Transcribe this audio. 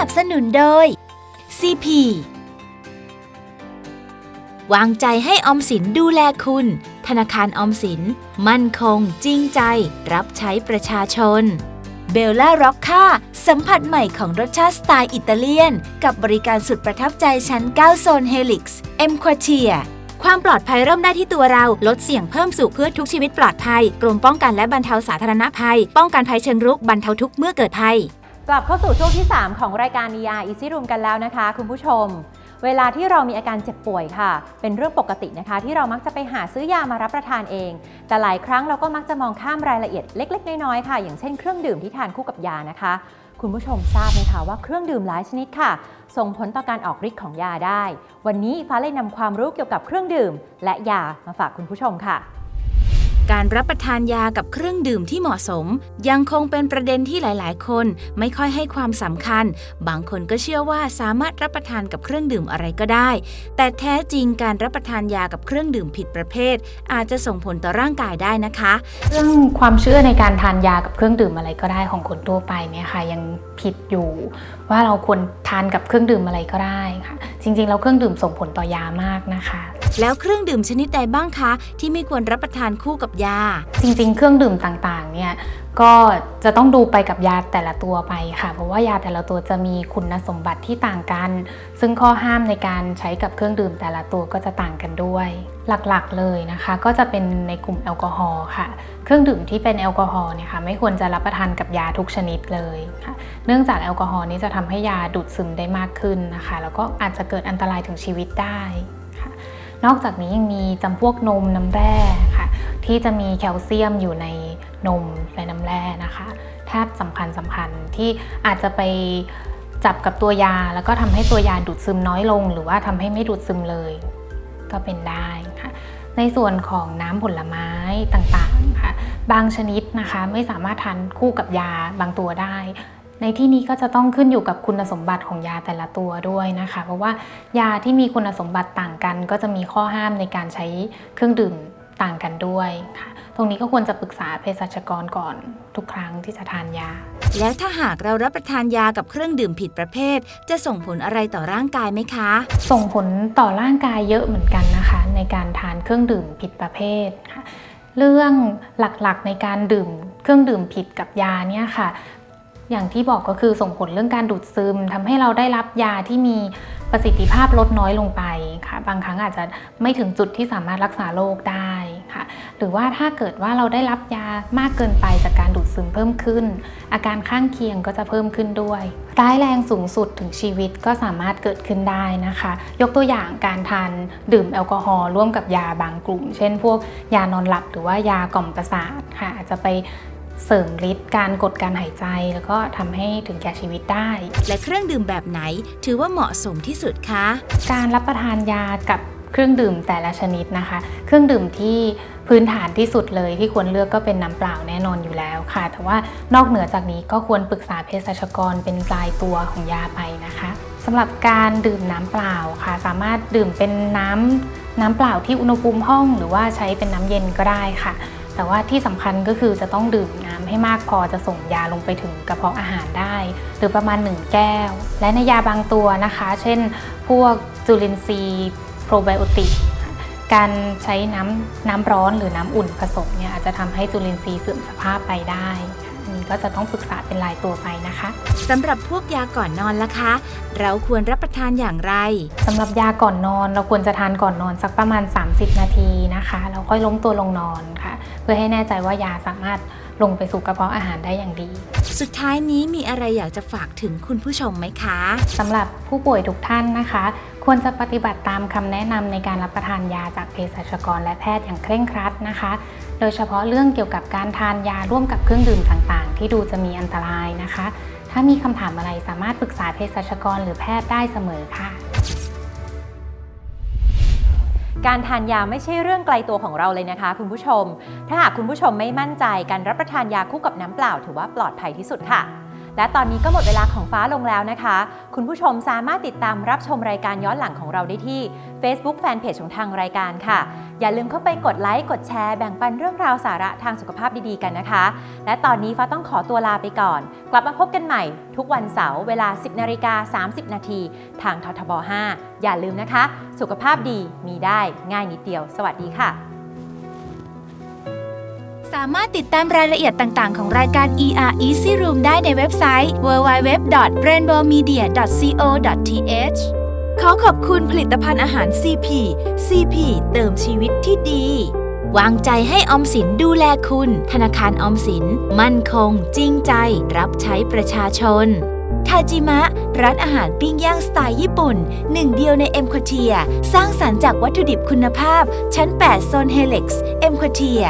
นับสนุนโดย CP วางใจให้ออมสินดูแลคุณ ธนาคารออมสิน มั่นคง จริงใจ รับใช้ประชาชน เบลล่าร็อกค่าสัมผัสใหม่ของรสชาติสไตล์อิตาเลียน กับบริการสุดประทับใจชั้น 9 โซนเฮลิกซ์เอ็มควาเทียความปลอดภัยเริ่มได้ที่ตัวเราลดเสี่ยงเพิ่มสู่เพื่อทุกชีวิตปลอดภัย กรมป้องกันและบรรเทาสาธารณภัย ป้องกันภัยเชิงรุกบรรเทาทุกเมื่อเกิดภัย กลับเข้าสู่ช่วงที่ 3 ของรายการ ER Easy Room กันแล้วนะคะ คุณผู้ชม เวลาที่เรามีอาการเจ็บป่วยค่ะ เป็นเรื่องปกตินะคะ ที่เรามักจะไปหาซื้อยามารับประทานเอง แต่หลายครั้งเราก็มักจะมองข้ามรายละเอียดเล็ก ๆ น้อยๆค่ะ อย่างเช่นเครื่องดื่มที่ทานคู่กับยานะคะ คุณผู้ชมทราบไหมคะว่าเครื่องดื่มหลายชนิดค่ะ ส่งผลต่อการออกฤทธิ์ของยาได้ วันนี้ฟ้าเลยนำความรู้เกี่ยวกับเครื่องดื่ม และยามาฝากคุณผู้ชมค่ะ การรับประทานยากับเครื่องดื่มที่เหมาะสม ยังคงเป็นประเด็นที่หลาย ๆ คนไม่ค่อยให้ความสำคัญ บางคนก็เชื่อว่าสามารถรับประทานกับเครื่องดื่มอะไรก็ได้ แต่แท้จริงการรับประทานยากับเครื่องดื่มผิดประเภท อาจจะส่งผลต่อร่างกายได้นะคะ เรื่องความเชื่อในการทานยากับเครื่องดื่มอะไรก็ได้ของคนทั่วไปเนี่ยค่ะยังผิดอยู่ ว่าเราควรทานกับเครื่องดื่มอะไรก็ได้ค่ะ จริง ๆ แล้วเครื่องดื่มส่งผลต่อยามากนะคะ แล้วเครื่องดื่มชนิดใดบ้างคะ ที่ไม่ควรรับประทานคู่กับยา จริงๆ เครื่องดื่มต่างๆ เนี่ยก็จะต้องดูไปกับยาแต่ละตัวไปค่ะ เพราะว่ายาแต่ละตัวจะมีคุณสมบัติที่ต่างกัน ซึ่งข้อห้ามในการใช้กับเครื่องดื่มแต่ละตัวก็จะต่างกันด้วย หลักๆเลยนะคะ ก็จะเป็นในกลุ่มแอลกอฮอล์ค่ะ เครื่องดื่มที่เป็นแอลกอฮอล์เนี่ยค่ะไม่ควรจะรับประทานกับยาทุกชนิดเลยค่ะ เนื่องจากแอลกอฮอล์นี้จะทำให้ยาดูดซึมได้มากขึ้นนะคะ แล้วก็อาจจะเกิดอันตรายถึงชีวิตได้ค่ะ นอกจากนี้ยังมีจำพวกนมน้ำแร่ค่ะ ที่จะมีแคลเซียมอยู่ในนมและน้ำแร่นะคะแทบสำคัญสำคัญที่อาจจะไปจับกับตัวยา แล้วก็ทำให้ตัวยาดูดซึมน้อยลง หรือว่าทำให้ไม่ดูดซึมเลย ก็เป็นได้ค่ะในส่วนของน้ำผลไม้ต่างๆค่ะบางชนิดนะคะไม่สามารถทานคู่กับยาบางตัวได้ ในที่นี้ก็จะต้องขึ้นอยู่กับคุณสมบัติของยาแต่ละตัวด้วยนะคะ เพราะว่ายาที่มีคุณสมบัติต่างกัน ก็จะมีข้อห้ามในการใช้เครื่องดื่มต่างกันด้วยค่ะ ตรงนี้ก็ควรจะปรึกษาเภสัชกรก่อนทุกครั้งที่จะทานยา แล้วถ้าหากเรารับประทานยากับเครื่องดื่มผิดประเภท จะส่งผลอะไรต่อร่างกายไหมคะ ส่งผลต่อร่างกายเยอะเหมือนกันนะคะ ในการทานเครื่องดื่มผิดประเภทค่ะเรื่องหลักๆในการดื่มเครื่องดื่มผิดกับยาเนี่ยค่ะ อย่างที่บอกก็คือส่งผลเรื่องการดูดซึมทำให้เราได้รับยาที่มีประสิทธิภาพลดน้อยลงไปค่ะ บางครั้งอาจจะไม่ถึงจุดที่สามารถรักษาโรคได้ค่ะ หรือว่าถ้าเกิดว่าเราได้รับยามากเกินไปจากการดูดซึมเพิ่มขึ้น อาการข้างเคียงก็จะเพิ่มขึ้นด้วย ร้ายแรงสูงสุดถึงชีวิตก็สามารถเกิดขึ้นได้นะคะ ยกตัวอย่างการทานดื่มแอลกอฮอล์ร่วมกับยาบางกลุ่ม เช่น พวกยานอนหลับหรือว่ายากล่อมประสาทค่ะอาจจะไป เสริมฤทธิ์การกดการหายใจ แล้วก็ทำให้ถึงแก่ชีวิตได้ และเครื่องดื่มแบบไหนถือว่าเหมาะสมที่สุดคะ การรับประทานยากับเครื่องดื่มแต่ละชนิดนะคะ เครื่องดื่มที่พื้นฐานที่สุดเลยที่ควรเลือกก็เป็นน้ำเปล่าแน่นอนอยู่แล้วค่ะ แต่ว่านอกเหนือจากนี้ก็ควรปรึกษาเภสัชกรเป็นรายตัวของยาไปนะคะสำหรับการดื่มน้ำเปล่าค่ะ สามารถดื่มเป็นน้ำน้ำเปล่าที่อุณหภูมิห้อง หรือว่าใช้เป็นน้ำเย็นก็ได้ค่ะ แต่ว่าที่สำคัญก็คือจะต้องดื่มน้ำให้มากพอจะส่งยาลงไปถึงกระเพาะอาหารได้ หรือประมาณ 1 แก้ว และในยาบางตัวนะคะ เช่น พวกจุลินทรีย์โปรไบโอติกการใช้น้ำน้ำร้อนหรือน้ำอุ่นผสมเนี่ยอาจจะทำให้จุลินทรีย์เสื่อมสภาพไปได้ ก็จะต้องปรึกษาเป็นรายตัวไปนะคะสำหรับพวกยาก่อนนอนล่ะคะ เราควรรับประทานอย่างไรสำหรับยาก่อนนอน เราควรจะทานก่อนนอนสักประมาณ 30 นาทีนะคะแล้วค่อยล้มตัวลงนอนค่ะ เพื่อให้แน่ใจว่ายาสามารถ ลงไปสู่กระเพาะอาหารได้อย่างดี สุดท้ายนี้มีอะไรอยากจะฝากถึงคุณผู้ชมไหมคะสำหรับผู้ป่วยทุกท่านนะคะ ควรจะปฏิบัติตามคำแนะนำในการรับประทานยาจากเภสัชกรและแพทย์อย่างเคร่งครัดนะคะ โดยเฉพาะเรื่องเกี่ยวกับการทานยาร่วมกับเครื่องดื่มต่างๆ ที่ดูจะมีอันตรายนะคะ ถ้ามีคำถามอะไรสามารถปรึกษาเภสัชกรหรือแพทย์ได้เสมอค่ะ การทานยาไม่ใช่เรื่องไกลตัวของเราเลยนะคะ คุณผู้ชม ถ้าหากคุณผู้ชมไม่มั่นใจการรับประทานยาคู่กับน้ำเปล่า ถือว่าปลอดภัยที่สุดค่ะ และตอนนี้ก็หมดเวลาของฟ้าลงแล้วนะคะ คุณผู้ชมสามารถติดตามรับชมรายการย้อนหลังของเราได้ที่ Facebook Fanpage ของทางรายการค่ะ อย่าลืมเข้าไปกดไลค์กดแชร์แบ่งปันเรื่องราวสาระทางสุขภาพดีๆกันนะคะ และตอนนี้ฟ้าต้องขอตัวลาไปก่อน กลับมาพบกันใหม่ ทุกวันเสาร์เวลา 10นาฬิกา30 นาทีทางททบ 5 อย่าลืมนะคะ สุขภาพดีมีได้ง่ายนิดเดียว สวัสดีค่ะามารถติดตามรายละเอียดต่างๆ ของรายการ ER Easy Room ได้ในเว็บไซต์ www.rainbowmedia.co.th ขอขอบคุณผลิตภัณฑ์อาหาร CP CP เติมชีวิตที่ดี วางใจให้ออมสินดูแลคุณ ธนาคารออมสิน มั่นคง จริงใจ รับใช้ประชาชน ทาจิมะ ร้านอาหารปิ้งย่างสไตล์ญี่ปุ่น หนึ่งเดียวในเอ็มควเทีย สร้างสรรค์จากวัตถุดิบคุณภาพ ชั้น 8 โซนเฮเล็กซ์เอ็มควเทีย